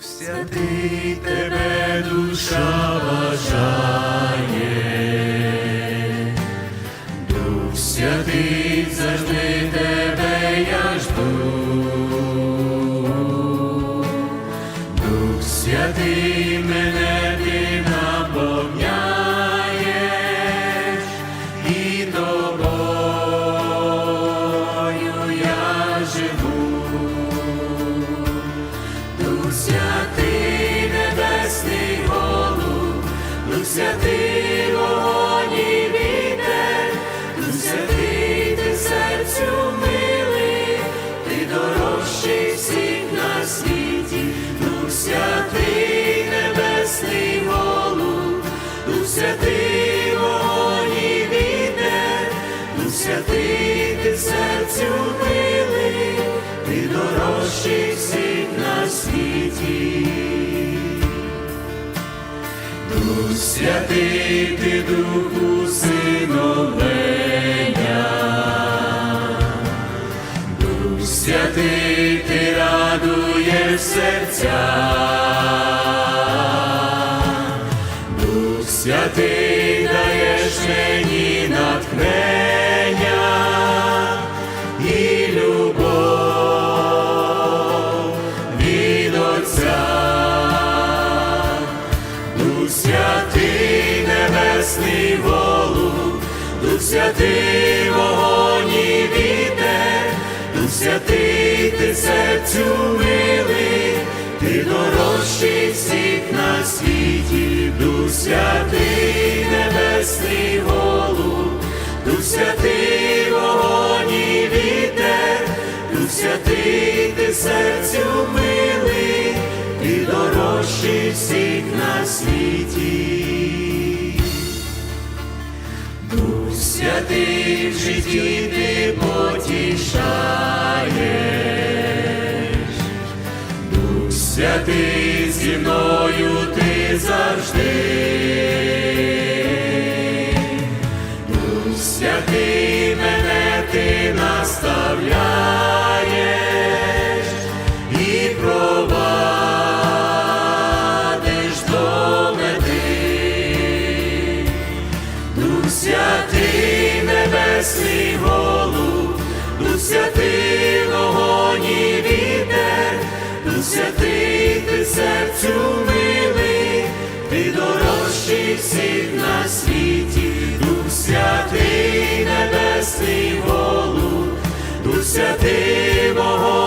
святий тебе душа бажає, Дух святий завжди тебе я жду. Дух святий мене ти наповняєш і тобою я живу. Дух святий святий вогонь вітер, Дух ти серцю милий, ти дорожчий на світі, Дух святий небесний голуб, Дух святий вогонь вітер, святий ти серцю милий, ти дорожчий всіх на світі. Дух святий, ти духу усиновлення, Дух святий, ти радує серця, Дух святий, даєш мені натхнення Дух святий вогонь і вітер, Дух святий ти серцю милий, ти дорожчий всіх на світі, Дух святий небесний голуб, Дух святий вогонь і вітер, Дух святий ти серцю милий, ти дорожчий всіх на світі. Святий в житті ти потішаєш, Дух святий зі мною ти завжди. Небесний голуб, Дух святий вогонь і вітер, Дух святий ти серцю милий, ти дорожчий всіх на світі, Дух святий небесний голуб, Дух святий вогонь